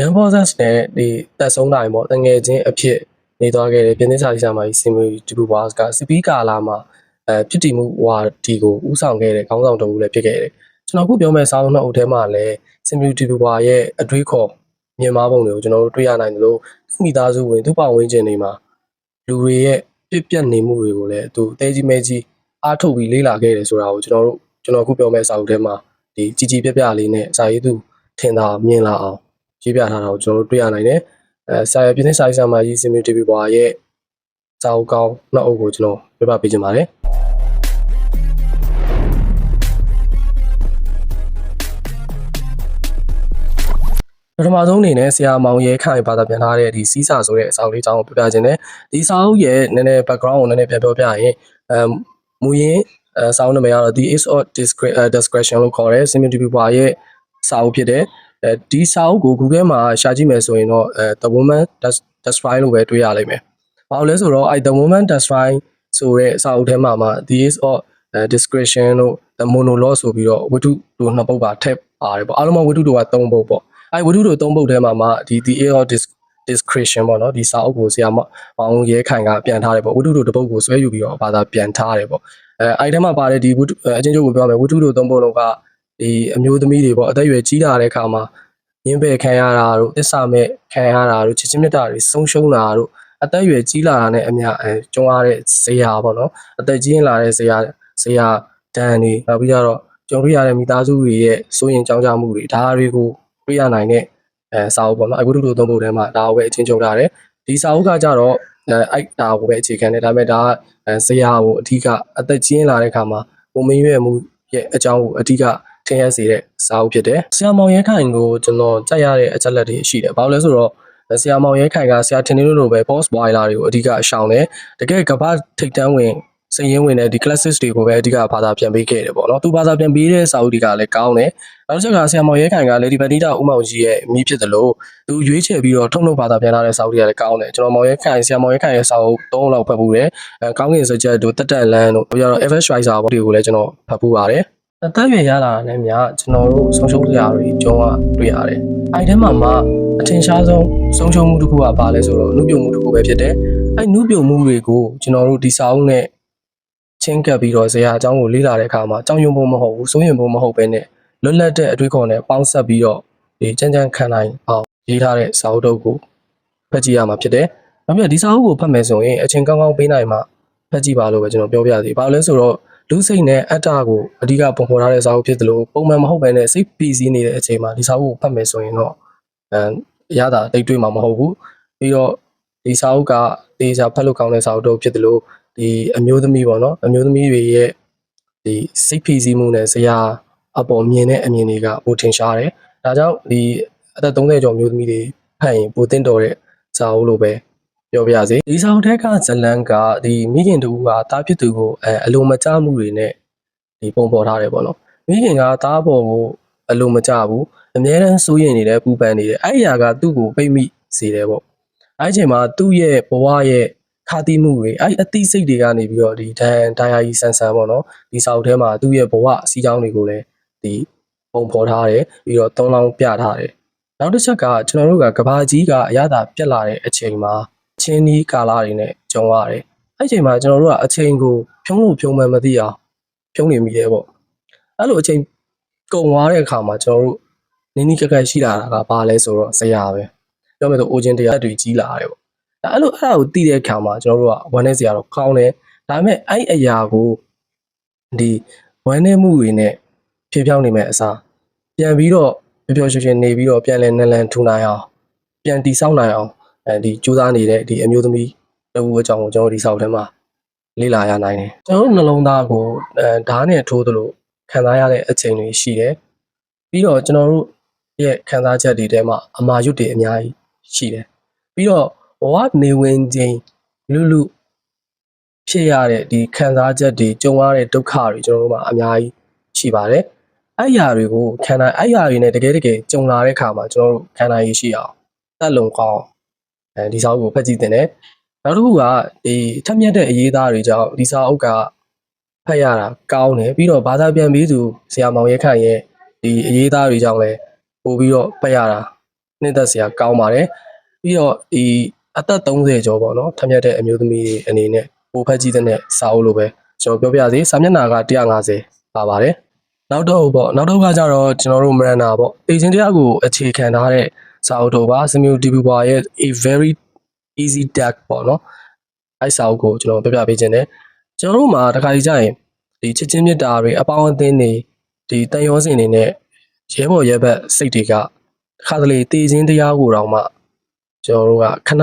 ဂျန်ဘော့ဇတ်နဲ့ဒီတက်ဆုံးတိုင်းပေါ့တငယ်ချင်းအဖြစ်နေသွားခဲ့တဲ့ပြင်းသစ်စာကြီးဆာမကြီးစင်မီတူဘူဘွားကစပီကာလာမှာအဲဖြစ်တည်မှုဟွာဒီကိုဥဆောင်ခဲ့တဲ့ခေါင်းဆောင်တော်ဦးလည်းဖြစ်ခဲ့တယ်ကျွန်တော်အခုပြောမယ့်စာအုပ်နှစ်အုပ်ထဲမှာလည်းစင်မီတူဘူဘွားရဲ့အတွေးခေါ်မြင်မာပုံတွေကိုကျွန်တော်တို့တွေ့ရနိုင်တယ်လို့မိသားစုဝင်သူ့ပတ်ဝန်းကျင်တွေမှာလူတွေရဲ့ပြစ်ပြတ်နေမှုတွေကိုလည်းသူအသေးကြီးမဲကြီးအားထုတ်ပြီးလေ့လာခဲ့တယ်ဆိုတာကိုကျွန်တော်တို့ကျွန်တော်အခုပြောမယ့်စာအုပ်ထဲမှာဒီကြီးကြီးပြပြလေးနဲ့စာရေးသူထင်သာမြင်လာအောင် ရေးပြထားတာကိုကျွန်တော်တို့တွေ့ရနိုင်တယ်အဲစာရပြင်းစာရေးစာမှာရေးစင်မျိုးတီဗီဘွားရဲ့စာအုပ်ကောင်းနောက်အုပ်ကိုကျွန်တော်ပြပပေးချင်ပါတယ်ပထမဆုံးအနေနဲ့ဆရာမောင်ရဲခိုင်ဘာသာပြန်ထားတဲ့ဒီစီးစာဆိုတဲ့အစာအုပ်လေးအကြောင်းကိုပြပြခြင်းနဲ့ဒီစာအုပ်ရဲ့နည်းနည်း background ကိုနည်းနည်းပြန်ပြောပြရင်အမ်မူရင်းအစာအုပ်နာမည်ကတော့ the is of discretion လို့ခေါ်တယ် simple to be ဘွာရဲ့စာအုပ်ဖြစ်တယ် အဲဒီစာအုပ်ကို Google မှာရှာကြည့်မယ်ဆိုရင်တော့အဲ the woman that's that's fine လို့ပဲတွေ့ရလိမ့်မယ်။ဘာလို့လဲဆိုတော့အဲ the woman that's fine ဆိုတဲ့အစာအုပ်ထဲမှာမှ the is of discretion လို့ the monologue ဆိုပြီးတော့ဝတ္ထုတို့နှစ်ပုဒ်ပါထည့်ပါတယ်ပေါ့အားလုံးဝတ္ထုတို့က၃ပုဒ်ပေါ့အဲဝတ္ထုတို့၃ပုဒ်ထဲမှာမှဒီ the is of discretion ပေါ့နော်ဒီစာအုပ်ကိုဆရာမမောင်ရဲခိုင်ကပြန်ထားတယ်ပေါ့ဝတ္ထုတို့တစ်ပုဒ်ကိုဆွဲယူပြီးတော့ဘာသာပြန်ထားတယ်ပေါ့အဲအဲဒီထဲမှာပါတဲ့ဒီဝတ္ထုအချင်းချုပ်ကိုပြောမယ်ဝတ္ထုတို့၃ပုဒ်လုံးက ဒီအမျိုးသမီးတွေပေါ့အသက်အရွယ်ကြီးလာတဲ့အခါမှာရင်းပယ်ခံရတာတို့သစ္စာမဲ့ခံရတာတို့ချစ်ချင်းမြတ်တာတွေဆုံးရှုံးတာတို့အသက်အရွယ်ကြီးလာတာနဲ့အမျှအဲကျုံရတဲ့ဇေယျပေါ့နော်အသက်ကြီးလာတဲ့ဇေယျဇေယျဒဏ်တွေနောက်ပြီးတော့ကြုံရတဲ့မိသားစုတွေရဲ့စိုးရင်ကြောင်းကြမှုတွေဒါတွေကိုတွေ့ရနိုင်တဲ့အဲစာအုပ်ပေါ့နော်အကုတုတို့သုံးဖို့ထဲမှာဒါကိုပဲအချင်းချုပ်ထားတယ်ဒီစာအုပ်ကကြတော့အဲအဲ့ဒါကိုပဲအခြေခံတယ်ဒါပေမဲ့ဒါကဇေယျကိုအဓိကအသက်ကြီးလာတဲ့အခါမှာပုံမင်းရွယ်မှုရဲ့အကြောင်းကိုအဓိက ထင်ရစေတဲ့စာအုပ်ဖြစ်တယ်ဆရာမောင်ရဲခိုင်ကိုကျွန်တော်ကြိုက်ရတဲ့အချက်လက်တွေရှိတယ်ဘာလို့လဲဆိုတော့ဆရာမောင်ရဲခိုင်ကဆရာထင်နေလို့လို့ပဲ boss boiler တွေကိုအဓိကရှောင်တယ်တကယ်ကမ္ဘာထိတ်တန်းဝင်စရင်ဝင်တဲ့ဒီ classes တွေကိုပဲအဓိကဘာသာပြန်ပေးခဲ့တယ်ပေါ့နော်သူဘာသာပြန်ပေးတဲ့စာအုပ်တွေကလည်းကောင်းတယ်နောက်တစ်ချက်ကဆရာမောင်ရဲခိုင်ကလေဒီဗန်နီတာဦးမောင်ကြီးရဲ့အမိဖြစ်တယ်လို့သူရွေးချယ်ပြီးတော့ထုံထုတ်ဘာသာပြန်လာတဲ့စာအုပ်တွေကလည်းကောင်းတယ်ကျွန်တော်မောင်ရဲခိုင်ဆရာမောင်ရဲခိုင်ရဲ့စာအုပ်၃လောက်ဖတ်ဖို့တယ်အဲကောင်းကင်စကြက်တို့တက်တက်လန်းတို့ပြီးတော့ Ever Schweizer ဘောတွေကိုလည်းကျွန်တော်ဖတ်ဖို့ပါတယ် အသက်အရွယ်ရလာတာနဲ့များကျွန်တော်တို့ဆုံးရှုံးကြရတွေကျုံးရတွေ့ရတယ်အဲဒီထဲမှာမှအထင်ရှားဆုံးဆုံးရှုံးမှုတစ်ခုကဘာလဲဆိုတော့နှုတ်ပြုံမှုတစ်ခုပဲဖြစ်တယ်အဲနှုတ်ပြုံမှုတွေကိုကျွန်တော်တို့ဒီစာအုပ်နဲ့ချင်းကပ်ပြီးတော့ဇေယျအကြောင်းကိုလေ့လာတဲ့အခါမှာကြောင်ရွံဖို့မဟုတ်ဘူးစိုးရင်ဖို့မဟုတ်ဘဲနဲ့လွတ်လပ်တဲ့အတွေ့အခေါ်နဲ့ပေါင်းဆက်ပြီးတော့ဒီကြမ်းကြမ်းခံနိုင်အောင်ရေးထားတဲ့စာအုပ်တုပ်ကိုဖတ်ကြည့်ရမှာဖြစ်တယ်။နောက်ပြီးဒီစာအုပ်ကိုဖတ်မယ်ဆိုရင်အချိန်ကောင်းကောင်းပေးနိုင်မှဖတ်ကြည့်ပါလို့ပဲကျွန်တော်ပြောပြသေး။ဘာလို့လဲဆိုတော့ လူစိတ်နဲ့အတ္တကိုအဓိကပုံဖော်ထားတဲ့စာအုပ်ဖြစ်တယ်လို့ပုံမှန်မဟုတ်ဘဲနဲ့စိတ်ပီစီးနေတဲ့အချိန်မှာဒီစာအုပ်ကိုဖတ်မယ်ဆိုရင်တော့အဲရတာတိတ်တွေ့မှာမဟုတ်ဘူး။ပြီးတော့ဒီစာအုပ်ကတေချာဖတ်လို့ကောင်းတဲ့စာအုပ်တုပ်ဖြစ်တယ်လို့ဒီအမျိုးသမီးပေါ့နော်အမျိုးသမီးတွေရဲ့ဒီစိတ်ဖိစီးမှုနဲ့ဇရာအပေါ်မြင်တဲ့အမြင်တွေကပိုထင်ရှားတယ်။ဒါကြောင့်ဒီအသက်30ကျော်မျိုးသမီးတွေဖတ်ရင်ပိုတင်တော်တဲ့စာအုပ်လိုပဲ ပြောပြရစေ။ဒီစာအုပ်ထက်ကဇလန်ကဒီမိခင်တူကတားဖြစ်သူကိုအဲအလိုမကျမှုတွေနဲ့ဒီပုံပေါ်ထားတယ်ပေါ့နော်။မိခင်ကတားပေါ်ကိုအလိုမကျဘူး။အများတန်းစိုးရင်နေတယ်ပူပန်နေတယ်။အဲ့ဒီအရာကသူ့ကိုပိတ်မိစေတယ်ပေါ့။အဲ့ဒီအချိန်မှာသူ့ရဲ့ဘဝရဲ့ခါတိမှုတွေအဲ့အသိစိတ်တွေကနေပြီးတော့ဒီဒန်ဒိုင်ယာကြီးဆန်ဆန်ပေါ့နော်ဒီစာအုပ်ထဲမှာသူ့ရဲ့ဘဝအစည်းအကြောင်းတွေကိုလည်းဒီပုံဖော်ထားတယ်ပြီးတော့သုံးလောင်းပြထားတယ်နောက်တစ်ချက်ကကျွန်တော်တို့ကကဘာကြီးကအရသာပြက်လာတဲ့အချိန်မှာ ချင်းဒီကာလာတွေနဲ့ကြုံရတယ်အဲ့အချိန်မှာကျွန်တော်တို့ကအချိန်ကိုဖြုံးလို့ဖြုံးမှန်းမသိအောင်ဖြုံးနေမိတယ်ပေါ့အဲ့လိုအချိန်ကုန်သွားတဲ့အခါမှာကျွန်တော်တို့နင်းနီးကက်ကက်ရှိလာတာကဘာလဲဆိုတော့ဇရာပဲပြောမယ်ဆိုအိုဂျင်တရားတွေကြီးလာတယ်ပေါ့ဒါအဲ့လိုအဲ့ဒါကိုသိတဲ့အခါမှာကျွန်တော်တို့ကဝမ်းနေစရာတော့ကောင်းတယ်ဒါပေမဲ့အဲ့အရာကိုဒီဝမ်းနေမှုတွေနဲ့ဖြေဖြောင်းနေမဲ့အစားပြန်ပြီးတော့ပျော်ပျော်ရွှင်ရွှင်နေပြီးတော့ပြန်လဲနလန်ထူနိုင်အောင်ပြန်တီဆောက်နိုင်အောင် အဲဒီကြိုးစားနေတဲ့ဒီအမျိုးသမီးတဝူအကြောင်းကိုကျွန်တော်ဒီဆောက်ထဲမှာလေ့လာရနိုင်တယ်ကျွန်တော်တို့နှလုံးသားကိုအဲဓာတ်နဲ့ထိုးသလိုခံစားရတဲ့အချိန်တွေရှိတယ်ပြီးတော့ကျွန်တော်တို့ရဲ့ခံစားချက်တွေထဲမှာအမာရွတ်တွေအများကြီးရှိတယ်ပြီးတော့ဘဝနေဝင်ခြင်းလူလူဖြစ်ရတဲ့ဒီခံစားချက်တွေကြုံရတဲ့ဒုက္ခတွေကျွန်တော်တို့မှာအများကြီးရှိပါတယ်အဲ့ຢာတွေကိုခံနိုင်အဲ့ຢာတွေနဲ့တကယ်တကယ်ကြုံလာတဲ့အခါမှာကျွန်တော်တို့ခံနိုင်ရရှိအောင်တက်လုံကောင်း အဲဒီစာအုပ်ကိုဖတ်ကြည့်တင်တယ်နောက်တစ်ခုကဒီထက်မြက်တဲ့အရေးသားတွေကြောင့်ဒီစာအုပ်ကဖတ်ရတာကောင်းတယ်ပြီးတော့ဘာသာပြန်ပြီးသူဆရာမောင်ရဲခန့်ရဲ့ဒီအရေးသားတွေကြောင့်လည်းပို့ပြီးတော့ဖတ်ရတာနှစ်သက်စရာကောင်းပါတယ်ပြီးတော့ဒီအသက်30ကျော်ပေါ့နော်ထက်မြက်တဲ့အမျိုးသမီးတွေအနေနဲ့ပိုဖက်ကြီးတဲ့စာအုပ်လိုပဲကျွန်တော်ပြောပြစီစာမျက်နှာက150ပါပါတယ်နောက်တော့ပေါ့နောက်တော့ကကြတော့ကျွန်တော်တို့မရန်နာပေါ့အေဂျင်တရားကိုအခြေခံထားတဲ့ စာအုပ်တို့ပါစမြူဒီဘူပါရဲ့ a very easy deck ပေါ့နော်အဲ့စာအုပ်ကိုကျွန်တော်ပြပြပေးခြင်းတယ်ကျွန်တော်တို့မှာတခါကြီးကြရင်ဒီချစ်ချင်းမြတ်တာတွေအပေါင်းအသင်းတွေဒီတန်ရောစင်တွေနဲ့ရဲဘော်ရဲဘက်စိတ်တွေကတစ်ခါတလေတည်ခြင်းတရားကိုတောင်မှကျွန်တော်တို့ကခဏ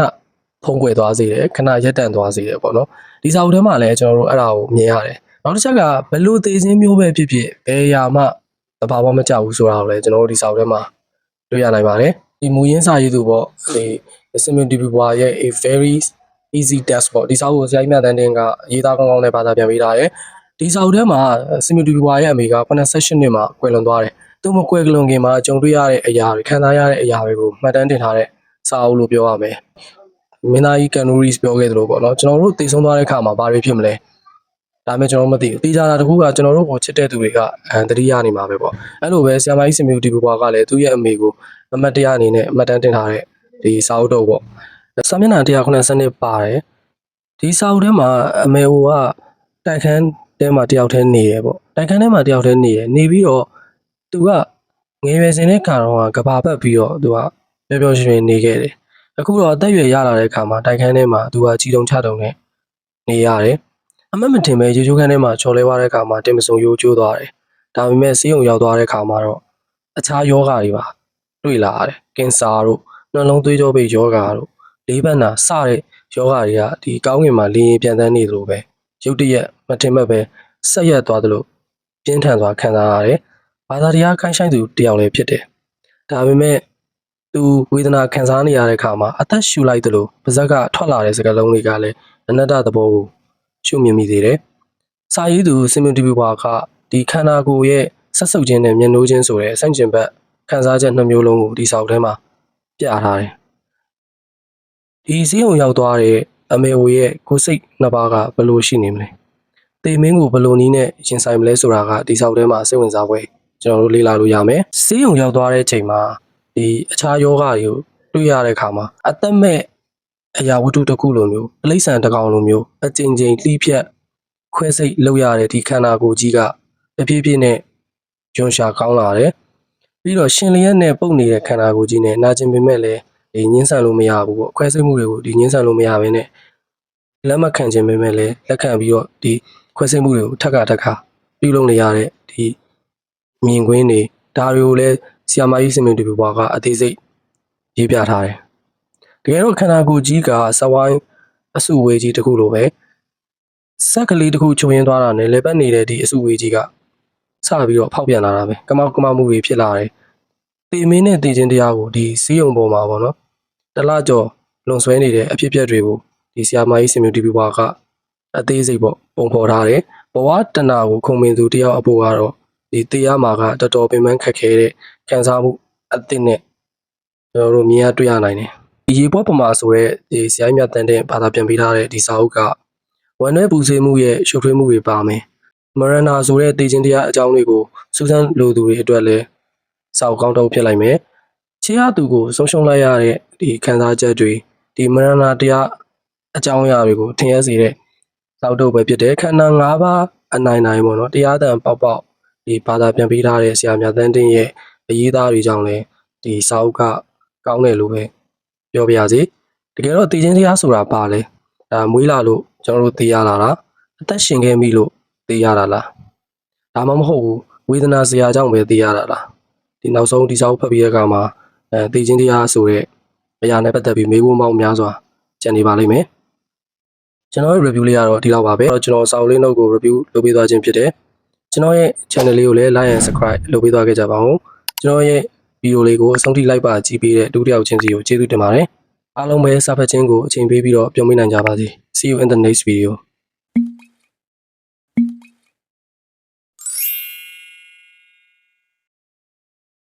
ဖုံးကွယ်သွားစေတယ်ခဏရက်တန့်သွားစေတယ်ပေါ့နော်ဒီစာအုပ်ထဲမှာလည်းကျွန်တော်တို့အဲ့ဒါကိုမြင်ရတယ်နောက်တစ်ချက်ကဘယ်လိုတည်ခြင်းမျိုးပဲဖြစ်ဖြစ်ဘယ်အရာမှသဘာဝမကျဘူးဆိုတာကိုလည်းကျွန်တော်တို့ဒီစာအုပ်ထဲမှာတွေ့ရနိုင်ပါတယ် ဒီမူရင်းစာရေးသူပေါ့ဒီ Simon Dibua ရဲ့ a very easy test ပေါ့ဒီစာအုပ်ကိုဆရာကြီးမြတ်တန်းတင်ကရေးသားကောင်းကောင်းနဲ့ဘာသာပြန်ပေးထားတယ်ဒီစာအုပ်ထဲမှာ Simon Dibua ရဲ့အမေက88နှစ်မှာကွယ်လွန်သွားတယ်သူမကွယ်လွန်ခင်မှာကြုံတွေ့ရတဲ့အရာတွေခံစားရတဲ့အရာတွေကိုမှတ်တမ်းတင်ထားတဲ့စာအုပ်လို့ပြောရမယ်မင်းသားကြီးကန်နိုရီစ်ပြောခဲ့သလိုပေါ့နော်ကျွန်တော်တို့တည်ဆုံးသွားတဲ့အခါမှာဘာတွေဖြစ်မလဲ ဒါမှကျွန်တော်မသိဘူးတေးကြတာတခုကကျွန်တော်တို့ကိုချစ်တဲ့သူတွေကအန်တတိယနေမှာပဲပေါ့အဲ့လိုပဲဆရာမကြီးစင်မြူဒီဘူဘွားကလည်းသူ့ရဲ့အမေကိုအမတ်တရားအနေနဲ့အမတ်တမ်းတင်ထားတဲ့ဒီစာအုပ်တော့ပေါ့စာမျက်နှာ190ပါတယ်ဒီစာအုပ်ထဲမှာအမေဟိုကတိုက်ခန်းထဲမှာတယောက်တည်းနေရပေါ့တိုက်ခန်းထဲမှာတယောက်တည်းနေရနေပြီးတော့သူကငယ်ရွယ်စဉ်တဲ့ခါတော့ကဘာပတ်ပြီးတော့သူကပျော်ပျော်ရွှင်ရွှင်နေခဲ့တယ်အခုတော့အသက်အရွယ်ရလာတဲ့ခါမှာတိုက်ခန်းထဲမှာသူကကြီးတုံချတုံနဲ့နေရတယ် အမတ်မတင်ပဲရေချိုးခန်းထဲမှာချော်လဲသွားတဲ့ခါမှာတင်မစုံရိုးကျိုးသွားတယ်ဒါပေမဲ့ဆေးရုံရောက်သွားတဲ့ခါမှာတော့အခြားယောဂါတွေပါတွေ့လာရတယ်ကင်ဆာတို့နှလုံးသွေးကြောပိတ်ယောဂါတို့လေးဘက်နာစတဲ့ယောဂါတွေကဒီကောင်းကင်မှာလင်းရင်ပြန်တန်းနေသလိုပဲရုတ်တရက်မတင်မဲ့ပဲဆက်ရက်သွားသလိုပြင်းထန်စွာခံစားရတယ်ဘာသာတရားခိုင်းဆိုင်သူတယောက်လည်းဖြစ်တယ်ဒါပေမဲ့သူဝေဒနာခံစားနေရတဲ့အခါမှာအသက်ရှူလိုက်သလိုပါဇက်ကထွက်လာတဲ့စကားလုံးတွေကလည်းအနတ္တသဘောကို ရှုမြင်မိသေးတယ်စာရေးသူစင်မတီဗီဘာကဒီခန္ဓာကိုယ်ရဲ့ဆက်စုပ်ခြင်းနဲ့မျက်နှိုးခြင်းဆိုတဲ့အဆင့်ကျင်ဘက်ခံစားချက်နှစ်မျိုးလုံးကိုဒီစာအုပ်ထဲမှာပြထားတယ်။ဒီစည်းုံရောက်သွားတဲ့အမေဝေရဲ့ကိုယ်စိတ်နှစ်ပါးကဘယ်လိုရှိနေမလဲ။တေမင်းကိုဘယ်လိုနည်းနဲ့ရင်ဆိုင်မလဲဆိုတာကဒီစာအုပ်ထဲမှာစိတ်ဝင်စားပွဲကျွန်တော်တို့လေ့လာလို့ရမယ်။စည်းုံရောက်သွားတဲ့အချိန်မှာဒီအခြားယောဂတွေကိုတွေ့ရတဲ့အခါမှာအသက်မဲ့ အရာဝတ္ထုတစ်ခုလိုမျိုးအလိษံတစ်ကောင်လိုမျိုးအကျဉ်းချင်းလှီးဖြတ်ခွဲစိတ်လောက်ရတဲ့ဒီခန္ဓာကိုယ်ကြီးကတဖြည်းဖြည်းနဲ့ယွန်ရှာကောင်းလာတယ်။ပြီးတော့ရှင်လျက်နဲ့ပုတ်နေတဲ့ခန္ဓာကိုယ်ကြီးနဲ့နာကျင်ပေမဲ့လည်းဒီညှင်းဆန်လို့မရဘူးပေါ့။ခွဲစိတ်မှုတွေကိုဒီညှင်းဆန်လို့မရဘဲနဲ့လက်မခံခြင်းပေမဲ့လည်းလက်ခံပြီးတော့ဒီခွဲစိတ်မှုတွေကိုထက်ကထက်ခါပြုလုပ်နေရတဲ့ဒီမြင်ကွင်းတွေဒါတွေကိုလည်းဆီယာမာကြီးစင်မင်တူဘွားကအသေးစိတ်ရေးပြထားတယ်။ တကယ်တော့ခန္ဓာကိုယ်ကြီးကစဝိုင်းအစုဝေးကြီးတစ်ခုလိုပဲဆက်ကလေးတစ်ခုချုံရင်းသွားတာနဲ့လေပတ်နေတဲ့ဒီအစုဝေးကြီးကစပြီးတော့ဖောက်ပြန်လာတာပဲကမောက်ကမောက်မှုတွေဖြစ်လာတယ်တေမင်းနဲ့တေချင်းတရားကိုဒီစီးုံပေါ်မှာပေါ့နော်တလကြော်လွန်ဆွဲနေတဲ့အဖြစ်အပျက်တွေကိုဒီဆီယာမာကြီးစင်မြူတီဗီဘွားကအသေးစိတ်ပေါ့ပုံဖော်ထားတယ်ဘဝတဏကိုခုံမင်သူတယောက်အဖို့ကတော့ဒီတရားမှာကတော်တော်ပင်ပန်းခက်ခဲတဲ့ခံစားမှုအသစ်နဲ့ကျွန်တော်တို့မြင်ရတွေ့ရနိုင်တယ် ဒီရေပွက်ပမာဆိုတဲ့ဒီဆရာကြီးမြတ်တန်တဲ့ဘာသာပြန်ပေးထားတဲ့ဒီစာအုပ်ကဝန်내ပူစေမှုရဲ့ရှုပ်ထွေးမှုတွေပါမယ်မရနာဆိုတဲ့တည်ခြင်းတရားအကြောင်းတွေကိုစူးစမ်းလိုသူတွေအတွက်လည်းစာအုပ်ကောင်းတော့ဖြစ်လိုက်မယ်ချေရသူကိုဆုံးရှုံးလိုက်ရတဲ့ဒီခံစားချက်တွေဒီမရနာတရားအကြောင်းအရာတွေကိုထင်ရစေတဲ့စာအုပ်တော့ပဲဖြစ်တယ်ခန္ဓာ၅ပါးအနိုင်နိုင်ပေါ့နော်တရားတန်ပေါက်ပေါက်ဒီဘာသာပြန်ပေးထားတဲ့ဆရာမြတ်တန်းတင်ရဲ့အရေးသားတွေကြောင့်လည်းဒီစာအုပ်ကကောင်းတယ်လို့ပဲ ပြောပြရစီတကယ်တော့တည်ခြင်းတရားဆိုတာပါလေဒါမွေးလာလို့ကျွန်တော်တို့သိရလာတာအသက်ရှင်ခဲ့ပြီလို့သိရတာလားဒါမှမဟုတ်ဘူးဝေဒနာစရာကြောင့်ပဲသိရတာလားဒီနောက်ဆုံးဒီစာအုပ်ဖတ်ပြီးတဲ့အခါမှာအဲတည်ခြင်းတရားဆိုတဲ့အရာနဲ့ပတ်သက်ပြီးမေးဖို့မောင်းများစွာကြံနေပါလိမ့်မယ်ကျွန်တော်ရဲ့ review လေးကတော့ဒီလောက်ပါပဲကျွန်တော်စာအုပ်လေးနှုတ်ကို review လုပ်ပေးသွားခြင်းဖြစ်တယ်ကျွန်တော်ရဲ့ channel လေးကိုလည်း like and subscribe လုပ်ပေးသွားခဲ့ကြပါဦးကျွန်တော်ရဲ့ ဗီဒီယိုလေးကိုအဆုံးထိလိုက်ပါကြည့်ပေးတဲ့ဒုတိယချင်းစီကိုကျေးဇူးတင်ပါတယ်အားလုံးပဲစာဖတ်ခြင်းကိုအချိန်ပေးပြီးတော့ပြောင်းမိနိုင်ကြပါစေ see you in the next video